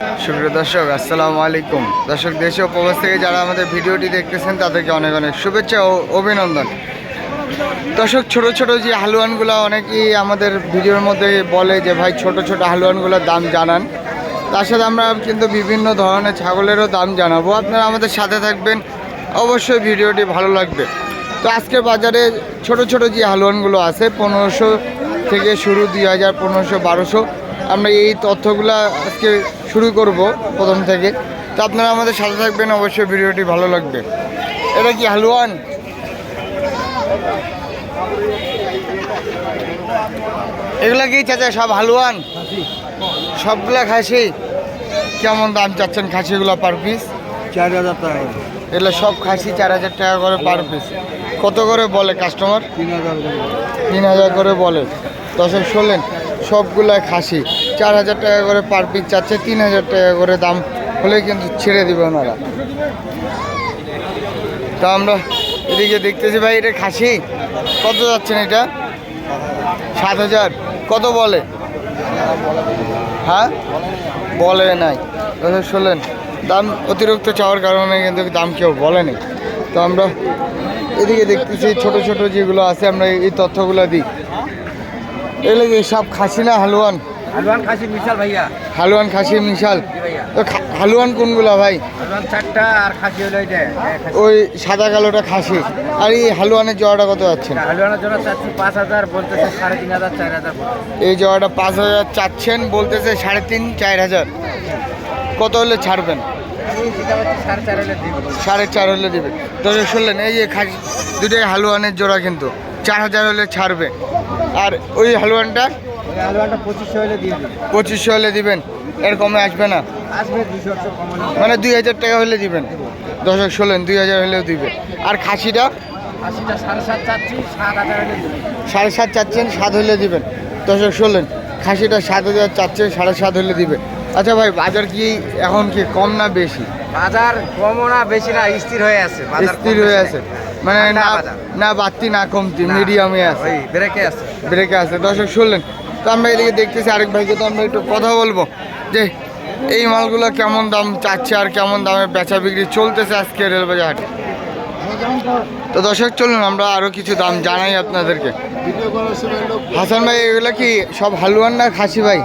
সুপ্রিয় দর্শক, আসসালামু আলাইকুম। দর্শক, দেশে উপবাস থেকে যারা আমাদের ভিডিওটি দেখতেছেন, তাদেরকে অনেক অনেক শুভেচ্ছা ও অভিনন্দন। দর্শক, ছোট ছোট যে হালুয়ানগুলো, অনেকেই আমাদের ভিডিওর মধ্যে বলে যে, ভাই, ছোট ছোট হালুয়ানগুলোর দাম জানান। তার সাথে আমরা কিন্তু বিভিন্ন ধরনের ছাগলেরও দাম জানাব। আপনারা আমাদের সাথে থাকবেন। অবশ্যই ভিডিওটি ভালো লাগবে। তো আজকে বাজারে ছোট ছোট যে হালুয়ানগুলো আছে, পনেরোশো থেকে শুরু দুই হাজার পনেরোশো বারোশো, আমরা এই তথ্যগুলো আজকে শুরু করব প্রথম থেকে। তো আপনারা আমাদের সাথে থাকবেন অবশ্যই ভিডিওটি ভালো লাগবে। এটা কি হালুয়ান? এগুলা কি চাচা সব হালুয়ান? সবগুলা খাসি? কেমন দাম চাচ্ছেন খাসিগুলো পার পিস চার হাজার টাকা এগুলো সব খাসি চার হাজার টাকা করে পার পিস কত করে বলে কাস্টমার তিন হাজার তিন হাজার করে বলে। দশক শোলেন সবগুলা খাসি। চার হাজার টাকা করে পার পিস চাচ্ছে, তিন হাজার টাকা করে দাম হলে কিন্তু ছেড়ে দেবে ওনারা। তা আমরা এদিকে দেখতেছি, ভাই, এটা খাসি? কত যাচ্ছেন এটা? সাত হাজার। কত বলে? হ্যাঁ? বলে নাই। দর্শক শুনলেন দাম অতিরিক্ত চাওয়ার কারণে কিন্তু দাম কেউ বলেনি। তো আমরা এদিকে দেখতেছি, ছোট ছোট যেগুলো আছে, আমরা এই তথ্যগুলো দিই। এগুলো কি সব খাসি না হালুয়ান? হালুয়ান খাসি বিশাল ভাইয়া। হালুয়ান খাসি মিশাল। তো হালুয়ান কোনগুলা ভাই? হালুয়ান চারটা আর খাসি হলো ওই সাদা কালোটা খাসি। আর এই হালুয়ানের জোয়াটা কত যাচ্ছেন হালুয়ানের জন্য চাচ্ছি পাঁচ হাজার বলতেছে সাড়ে তিন হাজার চার হাজার এই জোয়াটা পাঁচ হাজার চাচ্ছেন বলতেছে সাড়ে তিন চার হাজার। কত হলে ছাড়বেন? সাড়ে চার হলে দিব। দর্শক শুনলেন এই যে খাসি দুটোই হালুয়ানের জোড়া কিন্তু। চার হাজার হলে ছাড়বে। আর ওই হালুয়ানটা? পঁচিশশো হলে দিবেন। এর কমে আসবে না? কম মানে দুই হাজার টাকা হলে দিবেন? দর্শক শুনলেন দুই হাজার হলেও দিবে। আর খাসিটা? সাড়ে সাত চাচ্ছেন সাত হলে দিবেন। দর্শক শুনলেন খাসিটা সাত হাজার চাচ্ছে সাড়ে সাত হলে দিবে। আচ্ছা ভাই বাজার কি এখন কি কম না বেশি? বাজার কমও না বেশি না স্থির হয়ে আছে। স্থির হয়ে আছে। মানে না না বাড়তি না কমতি মিডিয়ামে আছে। ব্রেকে আছে। ব্রেকে আছে। দর্শক শুনলেন? তো আমরা এদিকে দেখতেছি আরেক ভাইকে তো আমরা একটু কথা বলব। যে এই মালগুলো কেমন দাম চাচ্ছে আর কেমন দামে বেচা বিক্রি চলতেছে আজকে রেলবাজার হাটে? তো দর্শক চলুন আমরা আরও কিছু দাম জানাই আপনাদেরকে। হাসান ভাই এগুলো কি সব হালুয়ান না খাসি ভাই?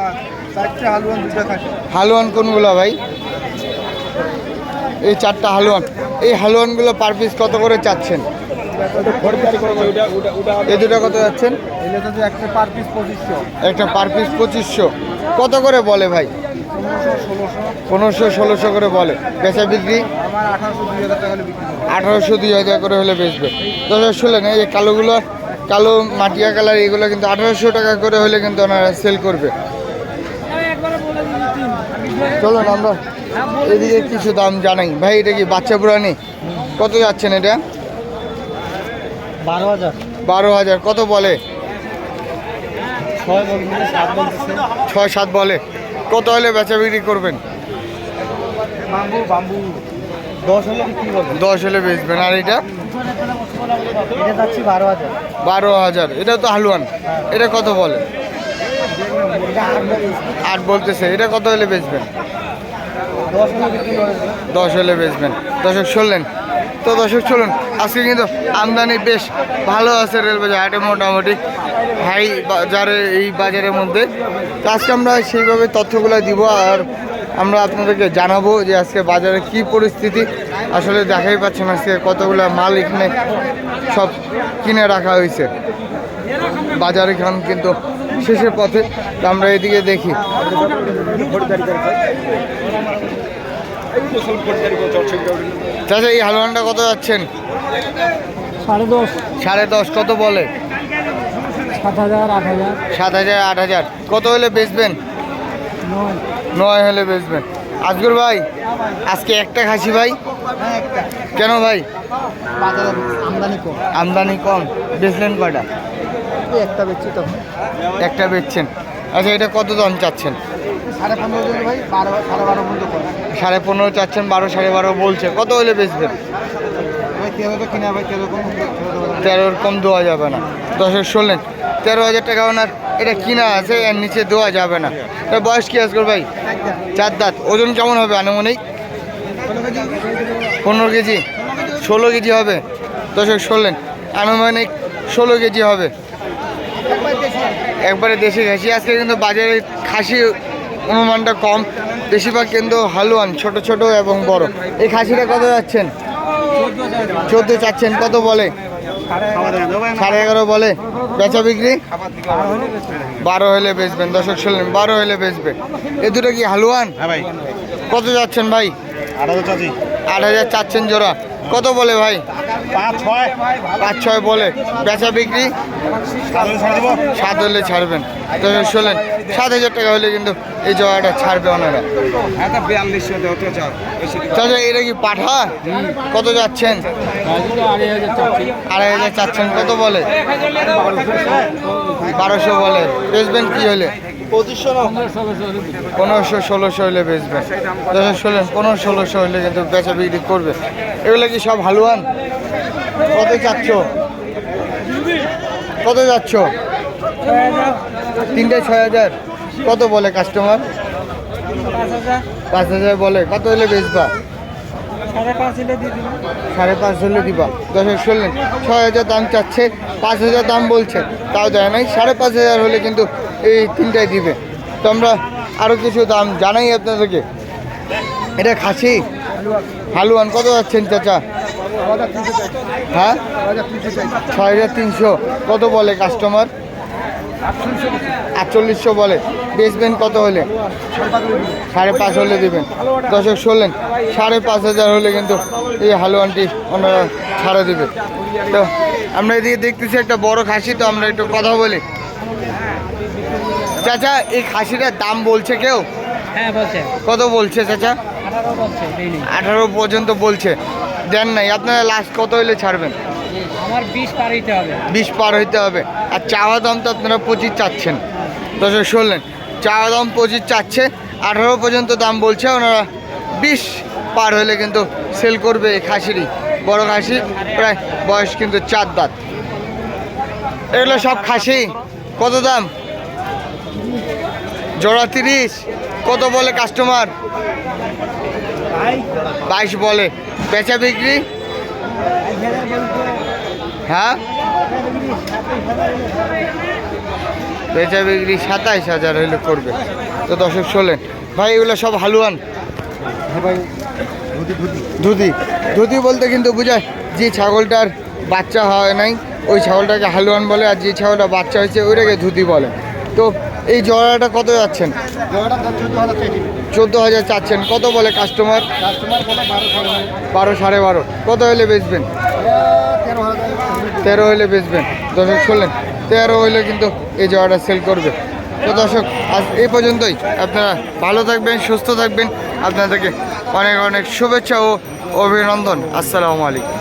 হালুয়ান হালুয়ান কোনগুলো ভাই? এই চারটা হালুয়ান। এই হালুয়ানগুলো পার পিস কত করে চাচ্ছেন? এই দুটো কত যাচ্ছেন একটা পার পিস পঁচিশশো। কত করে বলে ভাই? পনেরোশো, ষোলোশো করে বলে। বেচা বিক্রি? আঠারোশো, দুই হাজার করে হলে বেচবে। দর্শক, শুনলেন, এই কালোগুলো, কালো মাটিয়া কালার, এগুলো কিন্তু আঠারোশো টাকা করে হলে কিন্তু ওনারা সেল করবে। চলুন আমরা এদিকে কিছু দাম জানাই। ভাই এটা কি বাচ্চা পুরানি? কত যাচ্ছেন এটা? বারো হাজার। বারো হাজার। কত বলে? ছয় সাত ছয় সাত বলে। কত হলে বেচা বিক্রি করবেন? দশ হলে বেচবেন। আর এটা? বারো হাজার। এটা তো হালুয়ান। এটা কত বলে। আট বলতেছে। এটা কত হলে বেচবেন? দশ হলে বেচবেন। দর্শক, শুনলেন? তো দর্শক চলুন আজকে কিন্তু আমদানি বেশ ভালো আছে রেলবাজার হাটে মোটামুটি। হাই বাজারে, এই বাজারের মধ্যে। তো আজকে আমরা সেইভাবে তথ্যগুলো দিব আর আমরা আপনাদেরকে জানাব যে আজকে বাজারে কি পরিস্থিতি। আসলে দেখাই পাচ্ছেন আজকে কতগুলো মাল এখানে সব কিনে রাখা হয়েছে। বাজার এখান কিন্তু শেষের পথে। আমরা এদিকে দেখি। চাচা এই হালুয়ানটা কত যাচ্ছেন? সাড়ে দশ। সাড়ে দশ কত বলে? সাত হাজার আট হাজার। সাত হাজার আট হাজার। কত হলে বেচবেন? নয়। হলে বেচবেন। আজগুর ভাই আজকে একটা খাসি ভাই? কেন ভাই? আমদানি কম। আমদানি কম বেচলেন এই একটা বেচছি তো একটা বেচছেন। আচ্ছা এটা কত দাম চাচ্ছেন? সাড়ে পনেরো জন ভাই বারো সাড়ে বারো পর্যন্ত সাড়ে পনেরো চাচ্ছেন বারো সাড়ে বারো বলছে। কত হলে বেচবেন? তেরোর কম দেওয়া যাবে না। দশের শুনলেন তেরো হাজার টাকা ওনার এটা কিনা আছে এর নিচে দেওয়া যাবে না। এটা বয়স কি আজকাল ভাই? চার দাঁত। ওজন কেমন হবে আনুমানিক? পনেরো কেজি ষোলো কেজি হবে। দর্শক শুনলেন আনুমানিক ষোলো কেজি হবে। একবারে দেশি খাসি। আজকে কিন্তু বাজারে খাসি অনুমানটা কম। বেশিরভাগ কিন্তু হালুয়ান ছোট ছোট এবং বড়। এই খাসিটা কত যাচ্ছেন? চোদ্দ চাচ্ছেন কত বলে? সাড়ে এগারো বলে। বেচা বিক্রি? বারো হলে বেচবেন দর্শক শুনলেন বারো হলে বেচবে এ দুটো কি হালুয়ান? হ্যাঁ ভাই। কত যাচ্ছেন ভাই? আট হাজার চাচ্ছেন জোড়া। কত বলে ভাই? পাঁচ ছয়। পাঁচ ছয় বলে বেচা বিক্রি। সাত হলে ছাড়বেন। তো শোনেন সাত হাজার টাকা হলে কিন্তু এই জগাটা ছাড়বে ওনারা চাও। চাচা এটা কি পাঠা? কত যাচ্ছেন? আড়াই হাজার চাচ্ছেন কত বলে? বারোশো বলে। বেচবেন কি হলে? পনেরোশো ষোলোশো হলে বেচবেন। দশ পনেরো ষোলোশো হলে কিন্তু বেচা বিক্রি করবে। এগুলো কি সব হালুয়ান? কত চাচ্ছ কত যাচ্ছ? তিনটে ছয় হাজার। কত বলে কাস্টমার পাঁচ হাজার বলে। কত হলে বেচবা? সাড়ে পাঁচ হলে দিবা। দশের শুনলেন, ছয় হাজার দাম চাচ্ছে, পাঁচ হাজার দাম বলছে। তাও দেয় নাই, সাড়ে পাঁচ হাজার হলে কিন্তু এই তিনটাই দিবে। তো আমরা আরও কিছু দাম জানাই আপনাদেরকে। এটা খাসি? হালুয়ান। কত যাচ্ছেন চাচা? হ্যাঁ? ছয় হাজার তিনশো। কত বলে কাস্টমার আটচল্লিশশো বলে। বেচবেন কত হলে? সাড়ে পাঁচ হলে দেবেন। দর্শক শুনলেন? সাড়ে পাঁচ হাজার হলে কিন্তু এই হালুয়ানটি ওনারা ছাড়া দেবে তো আমরা এদিকে দেখতেছি একটা বড় খাসি তো আমরা একটু কথা বলি। চাচা এই খাসিটার দাম বলছে কেউ? হ্যাঁ কত বলছে চাচা? আঠারো পর্যন্ত বলছে। দেন নাই আপনারা লাস্ট কত হলে ছাড়বেন? আমার বিশ পার হইতে হবে। বিশ পার হইতে হবে। আর চাওয়া দাম তো আপনারা পঁচিশ চাচ্ছেন। দর্শক শুনলেন চাওয়া দাম পঁচিশ চাচ্ছে। আঠারো পর্যন্ত দাম বলছে ওনারা বিশ পার হলে কিন্তু সেল করবে এই খাসিরই। বড় খাসি প্রায় বয়স কিন্তু চার দাঁত। এগুলো সব খাসি? কত দাম? জোড়া তিরিশ। কত বলে কাস্টমার বাইশ বলে। বেচা বিক্রি? হ্যাঁ? বেচা বিক্রি সাতাইশ হাজার হইলে করবে তো দর্শক শোলেন ভাই এগুলো সব হালুয়ান? ধুতি? ধুতি বলতে কিন্তু বোঝায় যে ছাগলটার বাচ্চা হয় নাই ওই ছাগলটাকে হালুয়ান বলে আর যে ছাগলটা বাচ্চা হয়েছে ওইটাকে ধুতি বলে। তো এই জোড়াটা কত যাচ্ছেন? চোদ্দ হাজার চাচ্ছেন। কত বলে কাস্টমার বারো সাড়ে বারো। কত হলে বেচবেন? তেরো হলে বেচবেন। দর্শক শুনলেন? তেরো হলে কিন্তু এই জোড়াটা সেল করবে। তো দর্শক আজ এই পর্যন্তই। আপনারা ভালো থাকবেন সুস্থ থাকবেন। আপনাদেরকে অনেক অনেক শুভেচ্ছা ও অভিনন্দন। আসসালামু আলাইকুম।